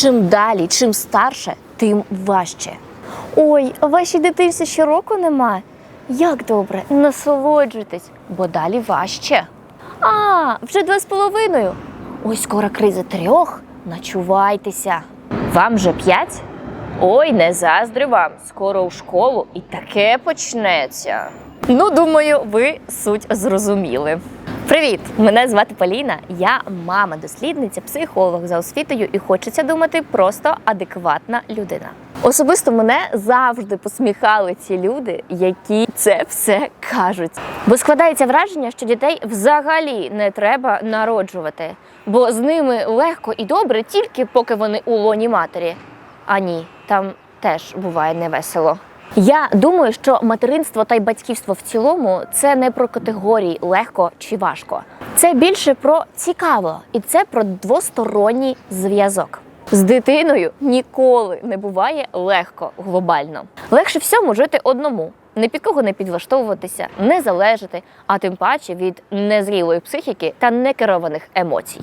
Чим далі, чим старше, тим важче. Ой, вашій дитинці ще року нема. Як добре, насолоджуйтесь, бо далі важче. А, вже два з половиною. Ой, скоро криза трьох. Начувайтеся. Вам вже п'ять? Ой, не заздрю вам. Скоро у школу і таке почнеться. Ну, думаю, ви суть зрозуміли. Привіт! Мене звати Поліна. Я мама, дослідниця, психолог за освітою і хочеться думати просто адекватна людина. Особисто мене завжди посміхали ці люди, які це все кажуть. Бо складається враження, що дітей взагалі не треба народжувати, бо з ними легко і добре тільки поки вони у лоні матері. А ні, там теж буває невесело. Я думаю, що материнство та й батьківство в цілому це не про категорії легко чи важко. Це більше про цікаво, і це про двосторонній зв'язок. З дитиною ніколи не буває легко глобально. Легше всьому жити одному, ні під кого не підлаштовуватися, не залежати, а тим паче від незрілої психіки та некерованих емоцій.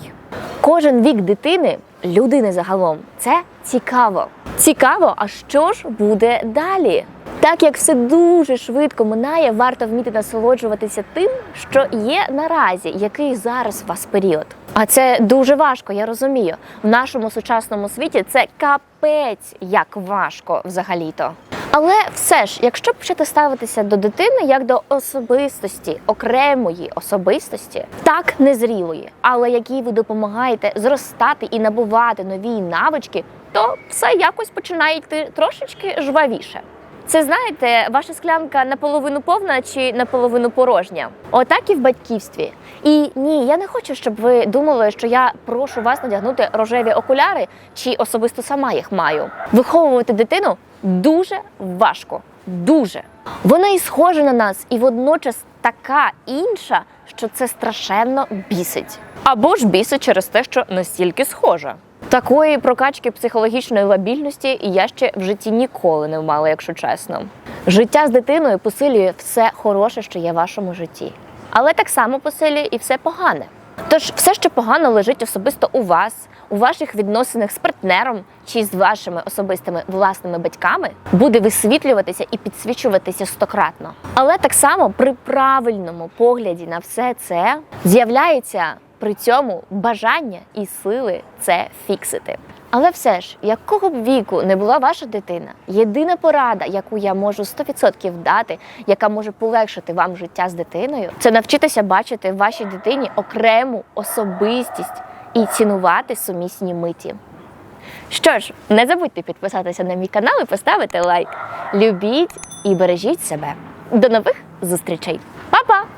Кожен вік дитини, людини загалом, це цікаво. Цікаво, а що ж буде далі? Так як все дуже швидко минає, варто вміти насолоджуватися тим, що є наразі, який зараз у вас період. А це дуже важко, я розумію. В нашому сучасному світі це капець як важко взагалі-то. Але все ж, якщо почати ставитися до дитини як до особистості, окремої особистості, так незрілої, але якій ви допомагаєте зростати і набувати нові навички, то все якось починає йти трошечки жвавіше. Це знаєте, ваша склянка наполовину повна чи наполовину порожня. Отак і в батьківстві. І ні, я не хочу, щоб ви думали, що я прошу вас надягнути рожеві окуляри, чи особисто сама їх маю. Виховувати дитину дуже важко. Дуже. Вона і схожа на нас, і водночас така інша, що це страшенно бісить. Або ж бісить через те, що настільки схожа. Такої прокачки психологічної лабільності я ще в житті ніколи не мала, якщо чесно. Життя з дитиною посилює все хороше, що є в вашому житті, але так само посилює і все погане. Тож все, що погано лежить особисто у вас, у ваших відносинах з партнером чи з вашими особистими власними батьками, буде висвітлюватися і підсвічуватися стократно. Але так само при правильному погляді на все це з'являється при цьому бажання і сили це фіксити. Але все ж, якого б віку не була ваша дитина, єдина порада, яку я можу 100% дати, яка може полегшити вам життя з дитиною, це навчитися бачити в вашій дитині окрему особистість і цінувати сумісні миті. Що ж, не забудьте підписатися на мій канал і поставити лайк. Любіть і бережіть себе. До нових зустрічей. Па-па!